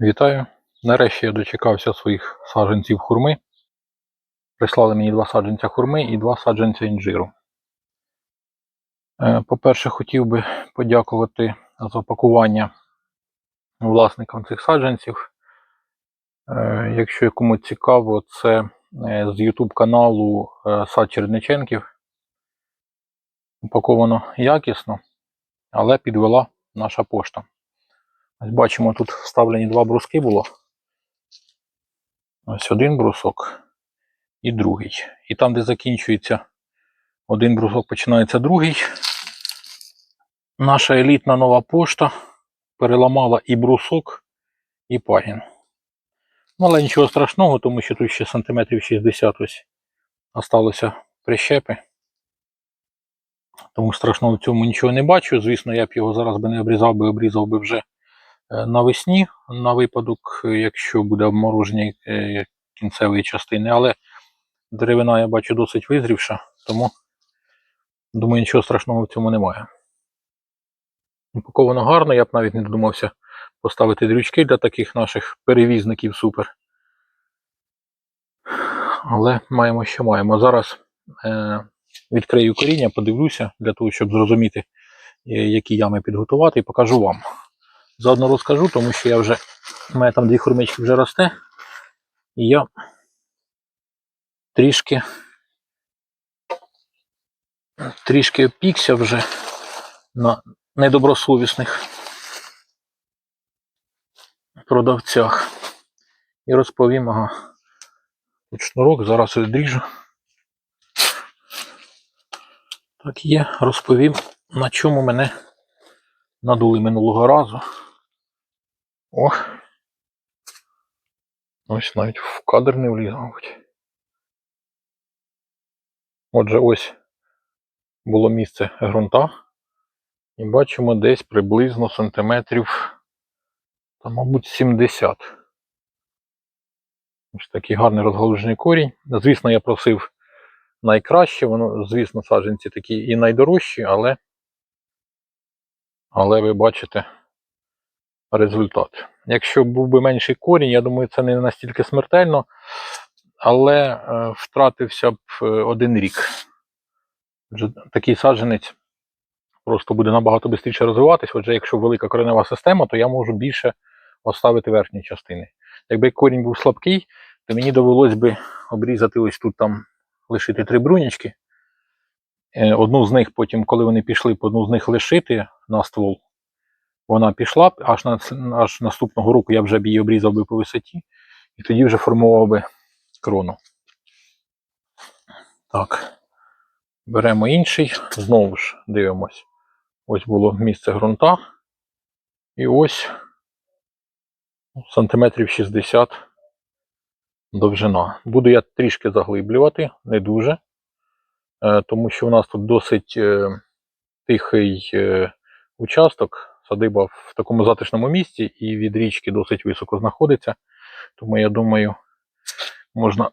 Вітаю. Нарешті я дочекався своїх саджанців хурми. Прислали мені два саджанця хурми і два саджанця інжиру. Е, По-перше, хотів би подякувати за пакування власникам цих саджанців. Е, Якщо кому цікаво, це е, з YouTube каналу Сад Черниченків. Упаковано якісно, але підвела наша пошта. Ось бачимо, тут вставлені два бруски було. Ось один брусок і другий. І там, де закінчується один брусок, починається другий. Наша елітна нова пошта переламала і брусок, і пагін. Ну, але нічого страшного, тому що тут ще сантиметрів 60 ось осталося прищепи. Тому страшного в цьому нічого не бачу. Звісно, я б його зараз би не обрізав би, обрізав би вже навесні, на випадок, е, якщо буде обмороження е, кінцевої частини. Але деревина я бачу досить визрівша, тому думаю, нічого страшного в цьому немає. Упаковано гарно, я б навіть не додумався поставити дрючки для таких наших перевізників супер. Але маємо, що маємо. Зараз е, відкрию коріння, подивлюся для того, щоб зрозуміти, е, які ями підготувати, і покажу вам. Заодно розкажу, тому що я вже, у мене там дві хурмички вже росте, і я трішки трішки опікся вже на недобросовісних продавцях. І розповім, ага, тут шнурок, зараз відріжу. Так є, розповім, на чому мене надули минулого разу. О! Ось навіть в кадр не вліз. Отже, ось було місце ґрунта. І бачимо десь приблизно сантиметрів, та, мабуть, 70. Ось такий гарний розгалужений корінь. Звісно, я просив найкраще, воно, звісно, саджанці такі і найдорожчі, але, але ви бачите результат. Якщо був би менший корінь, я думаю, це не настільки смертельно, але е, втратився б е, один рік. Такий саджанець просто буде набагато швидше розвиватись. Отже, якщо велика коренева система, то я можу більше оставити верхні частини. Якби корінь був слабкий, то мені довелось би обрізати ось тут там лишити три брунічки. Е, Одну з них потім, коли вони пішли, б одну з них лишити на ствол. Вона пішла аж на аж наступного року я вже б її обрізав би по висоті, і тоді вже формував би крону. Так. Беремо інший, знову ж дивимось. Ось було місце ґрунта. І ось сантиметрів 60 довжина. Буду я трішки заглиблювати, не дуже, е, тому що у нас тут досить е, тихий е, участок. Садиба в такому затишному місці і від річки досить високо знаходиться. Тому я думаю, можна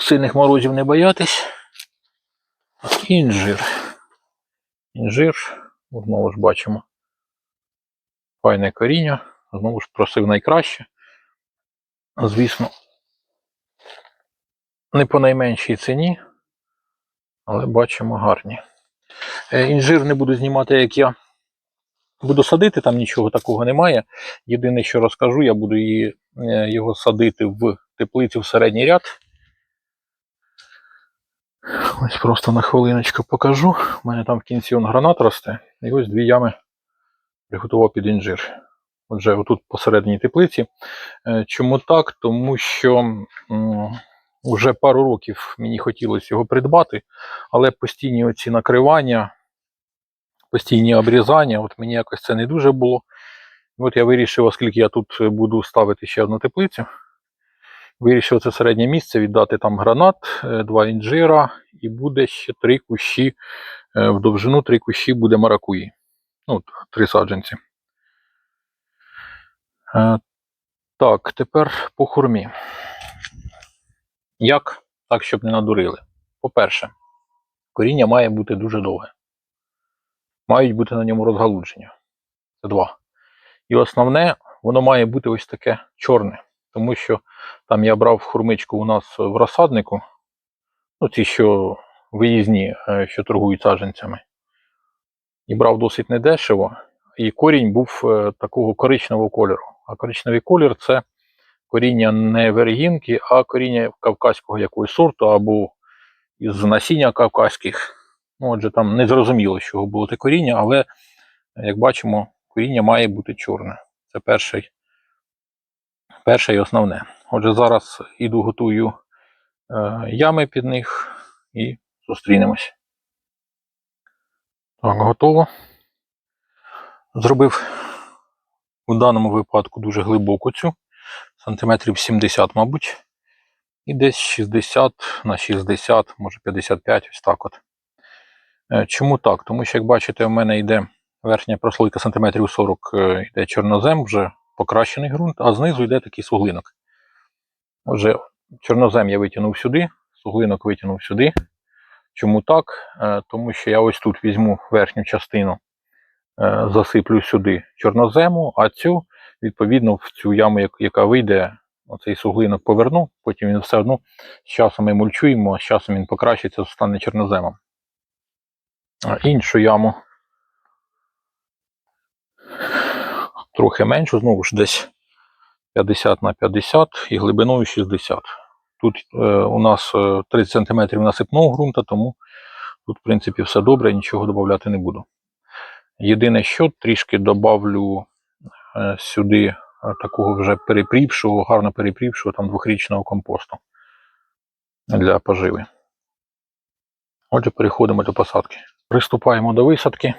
сильних морозів не боятись. Інжир. Інжир, знову ж бачимо. Файне коріння. Знову ж просив найкраще. Звісно, не по найменшій ціні, але бачимо гарні. Е, Інжир не буду знімати, як я буду садити, там нічого такого немає. Єдине, що розкажу, я буду її, е, його садити в теплицю в середній ряд. Ось просто на хвилиночку покажу. У мене там в кінці он гранат росте. І ось дві ями приготував під інжир. Отже, отут посередній теплиці. Е, Чому так? Тому що вже пару років мені хотілося його придбати, але постійні оці накривання, постійні обрізання, от мені якось це не дуже було. От я вирішив, оскільки я тут буду ставити ще одну теплицю, вирішив це середнє місце віддати там гранат, е, два інжира, і буде ще три кущі е, в довжину, три кущі буде маракуї. Ну, три саджанці. Е, Так, тепер по хурмі. Як так, щоб не надурили? По-перше, коріння має бути дуже довге. Мають бути на ньому розгалудження. Це два. І основне, воно має бути ось таке чорне. Тому що там я брав хурмичку у нас в розсаднику, ну ці, що виїзні, е, що торгують саджанцями. І брав досить недешево. І корінь був е, такого коричневого кольору. А коричневий колір це коріння не вергінки, а коріння кавказького якогось сорту або із насіння кавказьких. Ну, отже, там не зрозуміло, з чого було те коріння, але, як бачимо, коріння має бути чорне. Це перший, перше і основне. Отже, зараз іду готую е, ями під них і зустрінемось. Так, готово. Зробив у даному випадку дуже глибоку цю, сантиметрів 70, мабуть. І десь 60 на 60, може 55, ось так от. Е, Чому так? Тому що, як бачите, у мене йде верхня прослойка сантиметрів 40, е, йде чорнозем, вже покращений ґрунт, а знизу йде такий суглинок. Отже, чорнозем я витягнув сюди, суглинок витягнув сюди. Чому так? Е, Тому що я ось тут візьму верхню частину, засиплю сюди чорнозему, а цю, відповідно, в цю яму, яка вийде, оцей суглинок поверну, потім він все одно з часом ми мульчуємо, а з часом він покращиться, стане чорноземом. Іншу яму трохи меншу, знову ж десь 50 на 50 і глибиною 60. Тут е, у нас е, 30 см насипного ґрунта, тому тут, в принципі, все добре, нічого додати не буду. Єдине, що трішки добавлю е, сюди е, такого вже перепрівшого, гарно перепрівшого там двохрічного компосту для поживи. Отже, переходимо до посадки. Приступаємо до висадки.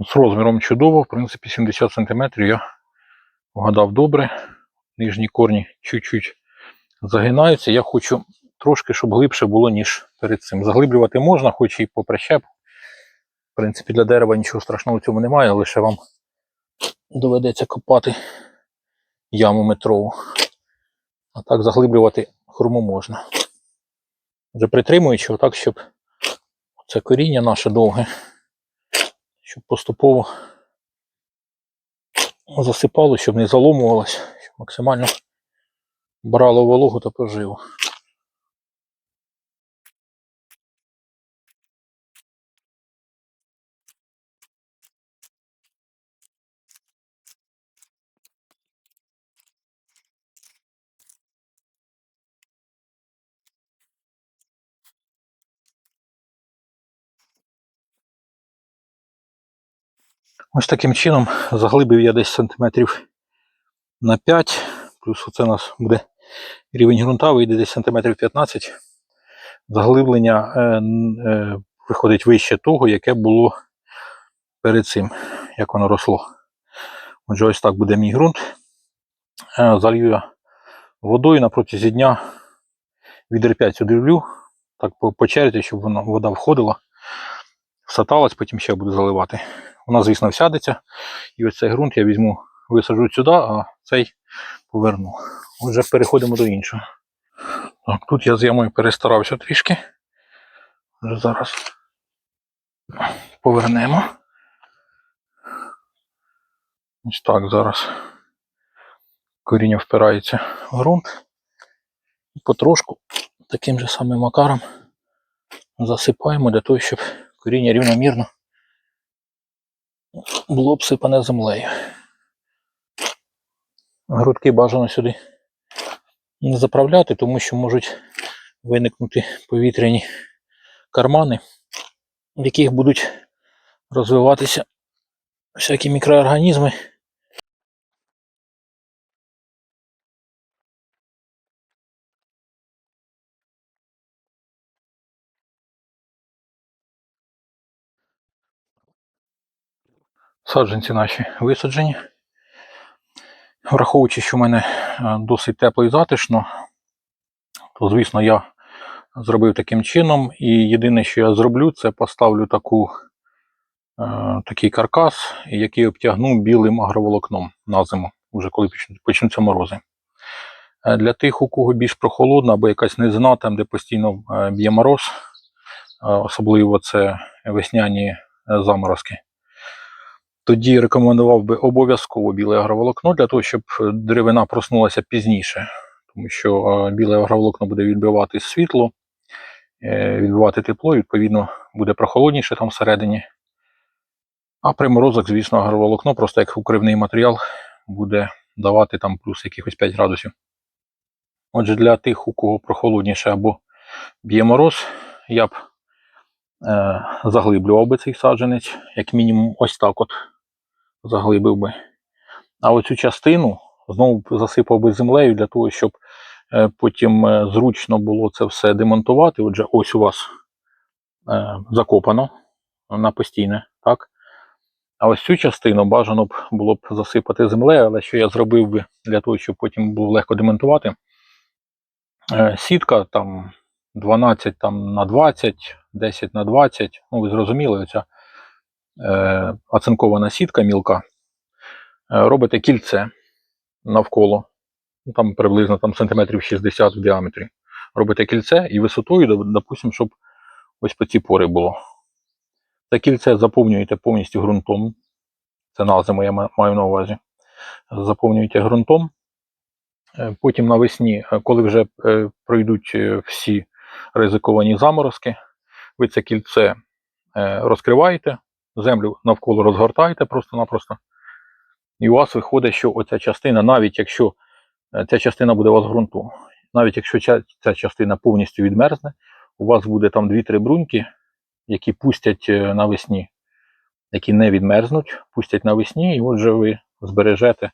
З розміром чудово, в принципі, 70 см я вгадав добре. Нижні корні чуть-чуть загинаються. Я хочу трошки, щоб глибше було, ніж перед цим. Заглиблювати можна, хоч і по прищепу. В принципі, для дерева нічого страшного в цьому немає, лише вам доведеться копати яму метрову. А так заглиблювати хурму можна. Вже притримуючи, отак, щоб це коріння наше довге, щоб поступово засипало, щоб не заломувалось, щоб максимально брало вологу та поживу. Ось таким чином заглибив я десь сантиметрів на 5, плюс оце у нас буде рівень ґрунта, вийде десь сантиметрів 15. Заглиблення е, е, виходить вище того, яке було перед цим, як воно росло. Отже, ось так буде мій ґрунт. Е, залью я водою на протязі дня відер 5 сюди так по, по черзі, щоб вона, вода входила, всаталась, потім ще буду заливати. Вона, звісно, всядеться. І ось цей ґрунт я візьму, висаджу сюди, а цей поверну. Отже, переходимо до іншого. Так, тут я з ямою перестарався трішки. Вже зараз повернемо. Ось так зараз коріння впирається в ґрунт. І потрошку таким же самим макаром засипаємо для того, щоб коріння рівномірно було обсипане землею. Грудки бажано сюди не заправляти, тому що можуть виникнути повітряні кармани, в яких будуть розвиватися всякі мікроорганізми. Саджанці наші висаджені. Враховуючи, що в мене е, досить тепло і затишно, то, звісно, я зробив таким чином. І єдине, що я зроблю, це поставлю таку, е, такий каркас, який обтягну білим агроволокном на зиму, вже коли почнуться морози. Е, Для тих, у кого більш прохолодно або якась низина, там, де постійно е, б'є мороз, особливо це весняні заморозки, тоді рекомендував би обов'язково біле агроволокно для того, щоб деревина проснулася пізніше, тому що біле агроволокно буде відбивати світло, е, відбивати тепло, відповідно, буде прохолодніше там всередині. А приморозок, звісно, агроволокно, просто як укривний матеріал, буде давати там плюс якихось 5 градусів. Отже, для тих, у кого прохолодніше або б'є мороз, я б е, заглиблював би цей саджанець, як мінімум, ось так от заглибив би. А оцю частину знову засипав би землею для того, щоб е, потім е, зручно було це все демонтувати. Отже, ось у вас е, закопано на постійне, так? А ось цю частину бажано б було б засипати землею, але що я зробив би для того, щоб потім було легко демонтувати. Сітка там 12 там, на 20, 10 на 20, ну ви зрозуміли, оця оцинкована сітка мілка. Е, робите кільце навколо, ну, там приблизно там, сантиметрів 60 в діаметрі. Робите кільце і висотою, допустимо, щоб ось по ці пори було. Це кільце заповнюєте повністю ґрунтом. Це на я маю на увазі. Заповнюєте ґрунтом. Е, Потім навесні, е, коли вже е, пройдуть е, всі ризиковані заморозки, ви це кільце е, розкриваєте, землю навколо розгортаєте просто-напросто. І у вас виходить, що оця частина, навіть якщо е, ця частина буде у вас ґрунту, навіть якщо ця, ця частина повністю відмерзне, у вас буде там 2-3 бруньки, які пустять е, навесні, які не відмерзнуть, пустять навесні, і отже ви збережете.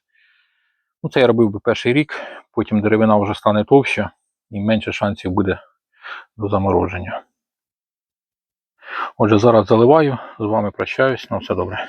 Ну, це я робив би перший рік, потім деревина вже стане товща і менше шансів буде до замороження. Отже, зараз заливаю, з вами прощаюсь, на все добре.